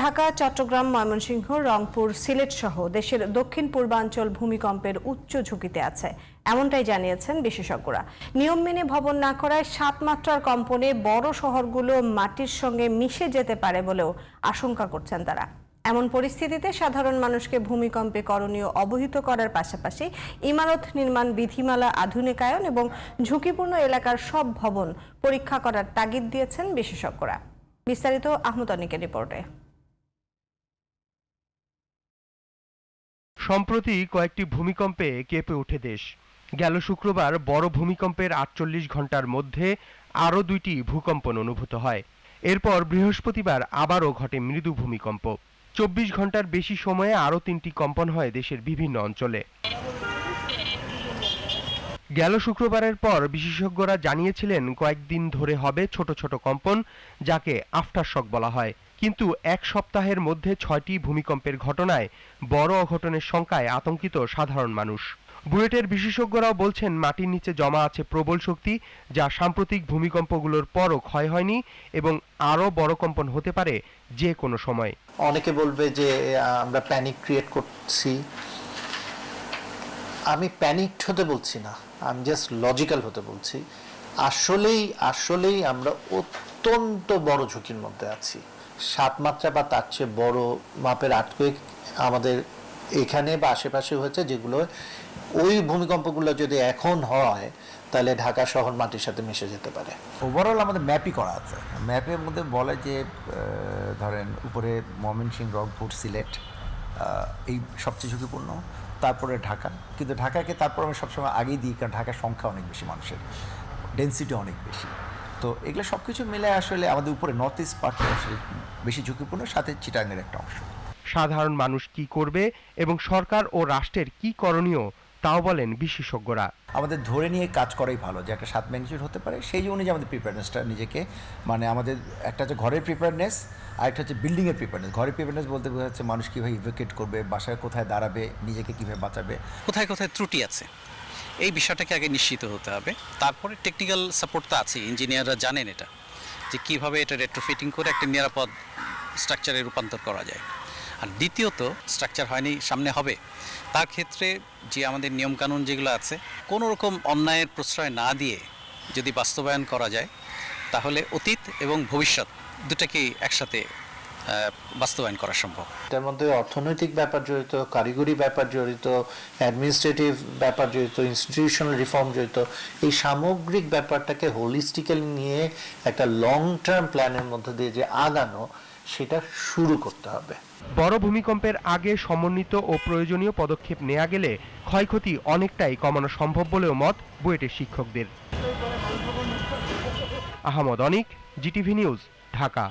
ঢাকা, চট্টগ্রাম, ময়মনসিংহ, রংপুর, সিলেট সহ দেশের দক্ষিণ পূর্বাঞ্চল ভূমিকম্পের উচ্চ ঝুঁকিতে আছে। এমনটাই জানিয়েছেন বিশেষজ্ঞরা। নিয়ম মেনে ভবন না করায় সাত মাত্রার কম্পনে বড় শহরগুলো মাটির সঙ্গে মিশে যেতে পারে বলেও আশঙ্কা করছেন তারা। এমন পরিস্থিতিতে সাধারণ মানুষকে ভূমিকম্পে করণীয় অবহিত করার পাশাপাশি ইমারত নির্মাণ বিধিমালা, আধুনিকায়ন এবং ঝুঁকিপূর্ণ এলাকার সব ভবন পরীক্ষা করার তাগিদ দিয়েছেন বিশেষজ্ঞরা। বিস্তারিত আহমদ অনিকের রিপোর্টে। সম্প্রতি কয়েকটি ভূমিকম্পে কেঁপে ওঠে দেশ। গেল শুক্রবার বড় ভূমিকম্পের আটচল্লিশ ঘণ্টার মধ্যে আরও দুইটি ভূকম্পন অনুভূত হয়। এরপর বৃহস্পতিবার আবারও ঘটে মৃদু ভূমিকম্প। চব্বিশ ঘণ্টার বেশি সময়ে আরও তিনটি কম্পন হয় দেশের বিভিন্ন অঞ্চলে। গেল শুক্রবারের পর বিশেষজ্ঞরা জানিয়েছিলেন, কয়েকদিন ধরে হবে ছোট ছোট কম্পন, যাকে আফটার শক বলা হয়। কিন্তু এক সপ্তাহের মধ্যে ছয়টি ভূমিকম্পের ঘটনায় বড় অঘটনের শঙ্কায় আতঙ্কিত সাধারণ মানুষ। বুয়েটের বিশেষজ্ঞরাও বলছেন, মাটির নিচে জমা আছে প্রবল শক্তি, যা সাম্প্রতিক ভূমিকম্পগুলোর পরও ক্ষয় হয়নি এবং আরও বড় কম্পন হতে পারে যে কোনো সময়। অনেকে বলবে যে আমরা প্যানিক ক্রিয়েট করছি। আমি প্যানিকড হতে বলছি না আমি জাস্ট লজিক্যাল হতে বলছি। আসলেই আসলেই আমরা অত্যন্ত বড় ঝুঁকির মধ্যে আছি। সাত মাত্রা বা তার চেয়ে বড় মাপের আর্থকুইক আমাদের এখানে বা আশেপাশে হয়েছে যেগুলো ওই ভূমিকম্পগুলো যদি এখন হয়, তাহলে ঢাকা শহর মাটির সাথে মিশে যেতে পারে। ওভারঅল আমাদের ম্যাপই করা আছে। ম্যাপের মধ্যে বলে যে ধরেন উপরে ময়মনসিংহ রংপুর সিলেট এই সবচেয়ে ঝুঁকিপূর্ণ। তারপরে ঢাকা। কিন্তু ঢাকাকে তারপর আমি সবসময় আগেই দিই, কারণ ঢাকার সংখ্যা অনেক বেশি মানুষের। ডেন্সিটি অনেক বেশি। তো এগুলো সব কিছু মিলে আসলে আমাদের উপরে নর্থ ইস্ট পার্টটা আসলে বেশি ঝুঁকিপূর্ণ সাথে চিটাঙ্গের একটা অংশ। সাধারণ মানুষ কি করবে এবং সরকার ও রাষ্ট্রের কি করণীয় তাও বলেন বিশেষজ্ঞরা। আমাদের ধরে নিয়ে কাজ করাই ভালো যে একটা সাত ম্যাগনিটিউড হতে পারে সেই অনুযায়ী আমাদের প্রিপারেনেসটা নিজেকে মানে আমাদের একটা হচ্ছে ঘরের প্রিপারেনেস আর একটা হচ্ছে বিল্ডিংয়ের প্রিপারেনেস ঘরের প্রিপারেনেস বলতে বোঝাচ্ছে মানুষ কীভাবে ইভেকেট করবে বাসায় কোথায় দাঁড়াবে নিজেকে কীভাবে বাঁচাবে। কোথায় কোথায় ত্রুটি আছে? এই বিষয়টাকে আগে নিশ্চিত হতে হবে। তারপরে টেকনিক্যাল সাপোর্ট তো আছে ইঞ্জিনিয়াররা জানেন এটা, যে কীভাবে এটা রেট্রোফিটিং করে একটা নিরাপদ স্ট্রাকচারে রূপান্তর করা যায়। আর দ্বিতীয়ত স্ট্রাকচার হয়নি, সামনে হবে। তার ক্ষেত্রে যে আমাদের নিয়মকানুন যেগুলো আছে, কোনো রকম অন্যায়ের প্রশ্রয় না দিয়ে যদি বাস্তবায়ন করা যায়, তাহলে অতীত এবং ভবিষ্যৎ দুটাকেই একসাথে বাস্তবায়ন করা সম্ভব। এটার মধ্যে অর্থনৈতিক ব্যাপার জড়িত কারিগরি ব্যাপার জড়িত অ্যাডমিনিস্ট্রেটিভ ব্যাপার জড়িত ইনস্টিটিউশনাল রিফর্ম জড়িত এই সামগ্রিক ব্যাপারটাকে হোলিস্টিক্যালি নিয়ে একটা লং টার্ম প্ল্যানের মধ্যে দিয়ে যে আগানো সেটা শুরু করতে হবে। বড় ভূমিকম্পের আগে সমন্বিত ও প্রয়োজনীয় পদক্ষেপ নেওয়া গেলে ক্ষয়ক্ষতি অনেকটাই কমানো সম্ভব বলেও মত বুয়েটের শিক্ষকদের। Ahmed Anik GTV news Dhaka.